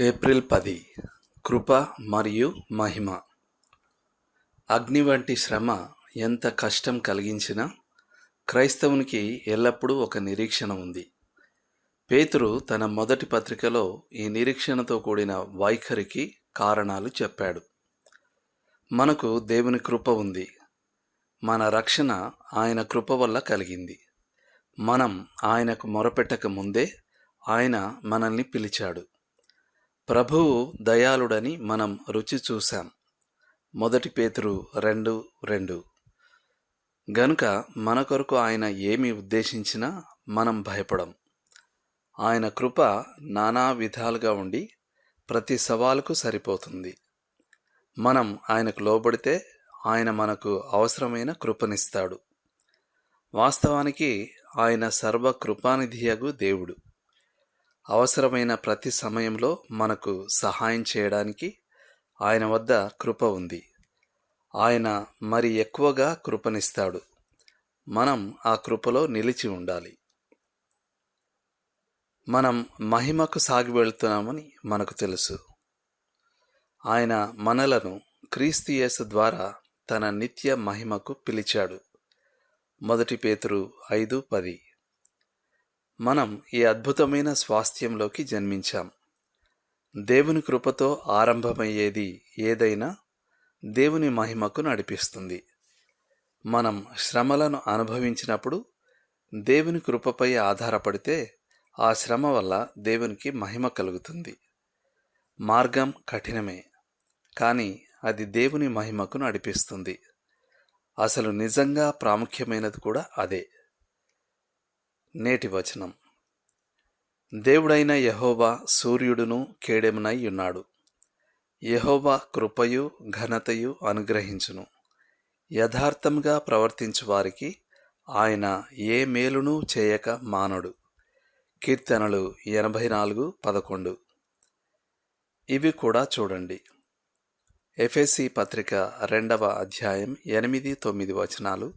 April పది. కృప మరియు మహిమ. అగ్ని వంటి శ్రమ ఎంత కష్టం కలిగించినా క్రైస్తవునికి ఎల్లప్పుడూ ఒక నిరీక్షణ ఉంది. పేతురు తన మొదటి పత్రికలో ఈ నిరీక్షణతో కూడిన వైఖరికి కారణాలు చెప్పాడు. మనకు దేవుని కృప ఉంది. మన రక్షణ ఆయన కృప వల్ల కలిగింది. మనం ఆయనకు మొరపెట్టక ముందే ఆయన మనల్ని పిలిచాడు. ప్రభువు దయాళుడని మనం రుచి చూశాం. మొదటి పేతురు రెండు రెండు. గనుక మన కొరకు ఆయన ఏమి ఉద్దేశించినా మనం భయపడం. ఆయన కృప నానా విధాలుగా ఉండి ప్రతి సవాలుకు సరిపోతుంది. మనం ఆయనకు లోబడితే ఆయన మనకు అవసరమైన కృపనిస్తాడు. వాస్తవానికి ఆయన సర్వ కృపానిధియగు దేవుడు. అవసరమైన ప్రతి సమయంలో మనకు సహాయం చేయడానికి ఆయన వద్ద కృప ఉంది. ఆయన మరి ఎక్కువగా కృపనిస్తాడు. మనం ఆ కృపలో నిలిచి ఉండాలి. మనం మహిమకు సాగి వెళ్తున్నామని మనకు తెలుసు. ఆయన మనలను క్రీస్తు యేసు ద్వారా తన నిత్య మహిమకు పిలిచాడు. మొదటి పేతురు ఐదు పది. మనం ఈ అద్భుతమైన స్వాస్థ్యంలోకి జన్మించాం. దేవుని కృపతో ఆరంభమయ్యేది ఏదైనా దేవుని మహిమకు నడిపిస్తుంది. మనం శ్రమలను అనుభవించినప్పుడు దేవుని కృపపై ఆధారపడితే ఆ శ్రమ వల్ల దేవునికి మహిమ కలుగుతుంది. మార్గం కఠినమే కానీ అది దేవుని మహిమకు నడిపిస్తుంది. అసలు నిజంగా ప్రాముఖ్యమైనది కూడా అదే. నేటి వచనం. దేవుడైన యహోవా సూర్యుడును కేడెమునై ఉన్నాడు. యహోవా కృపయు ఘనతయు అనుగ్రహించును. యథార్థంగా ప్రవర్తించు వారికి ఆయన ఏ మేలును చేయక మానడు. కీర్తనలు ఎనభై నాలుగు పదకొండు. ఇవి కూడా చూడండి. ఎఫ్ఎసి పత్రిక రెండవ అధ్యాయం ఎనిమిది తొమ్మిది వచనాలు.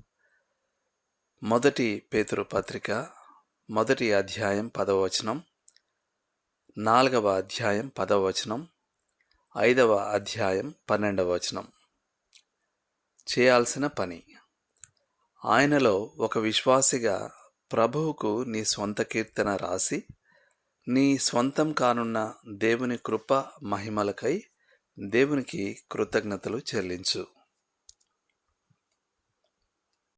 మొదటి పేతురు పత్రిక మొదటి అధ్యాయం పదవచనం నాలుగవ అధ్యాయం పదవచనం ఐదవ అధ్యాయం పన్నెండవ వచనం. చేయాల్సిన పని. ఆయనలో ఒక విశ్వాసిగా ప్రభువుకు నీ స్వంత కీర్తన రాసి నీ స్వంతం కానున్న దేవుని కృప మహిమలకై దేవునికి కృతజ్ఞతలు చెల్లించు.